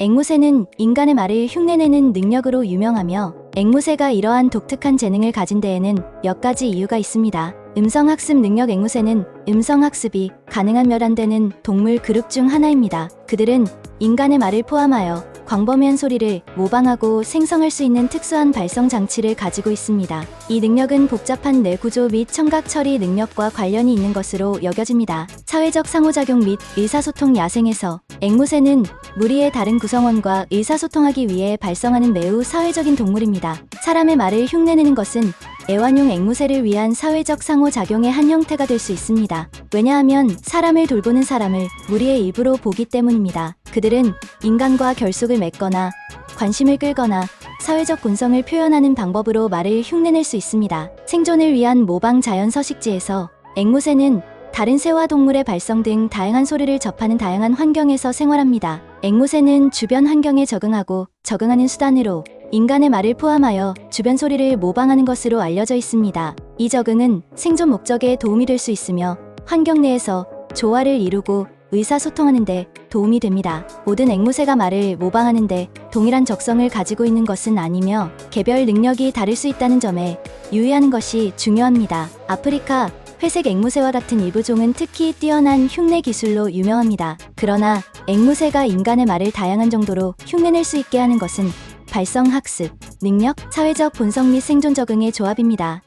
앵무새는 인간의 말을 흉내내는 능력으로 유명하며 앵무새가 이러한 독특한 재능을 가진 데에는 몇 가지 이유가 있습니다. 음성학습 능력 앵무새는 음성학습이 가능한 몇 안 되는 동물 그룹 중 하나입니다. 그들은 인간의 말을 포함하여 광범위한 소리를 모방하고 생성할 수 있는 특수한 발성 장치를 가지고 있습니다. 이 능력은 복잡한 뇌 구조 및 청각 처리 능력과 관련이 있는 것으로 여겨집니다. 사회적 상호작용 및 의사소통 야생에서 앵무새는 무리의 다른 구성원과 의사소통하기 위해 발성하는 매우 사회적인 동물입니다. 사람의 말을 흉내내는 것은 애완용 앵무새를 위한 사회적 상호작용의 한 형태가 될 수 있습니다. 왜냐하면 사람을 돌보는 사람을 무리의 일부로 보기 때문입니다. 그들은 인간과 결속을 맺거나 관심을 끌거나 사회적 본성을 표현하는 방법으로 말을 흉내낼 수 있습니다. 생존을 위한 모방 자연 서식지에서 앵무새는 다른 새와 동물의 발성 등 다양한 소리를 접하는 다양한 환경에서 생활합니다. 앵무새는 주변 환경에 적응하고 적응하는 수단으로 인간의 말을 포함하여 주변 소리를 모방하는 것으로 알려져 있습니다. 이 적응은 생존 목적에 도움이 될 수 있으며 환경 내에서 조화를 이루고 의사소통하는 데 도움이 됩니다. 모든 앵무새가 말을 모방하는데 동일한 적성을 가지고 있는 것은 아니며 개별 능력이 다를 수 있다는 점에 유의하는 것이 중요합니다. 아프리카 회색 앵무새와 같은 일부 종은 특히 뛰어난 흉내 기술로 유명합니다. 그러나 앵무새가 인간의 말을 다양한 정도로 흉내낼 수 있게 하는 것은 발성 학습, 능력, 사회적 본성 및 생존 적응의 조합입니다.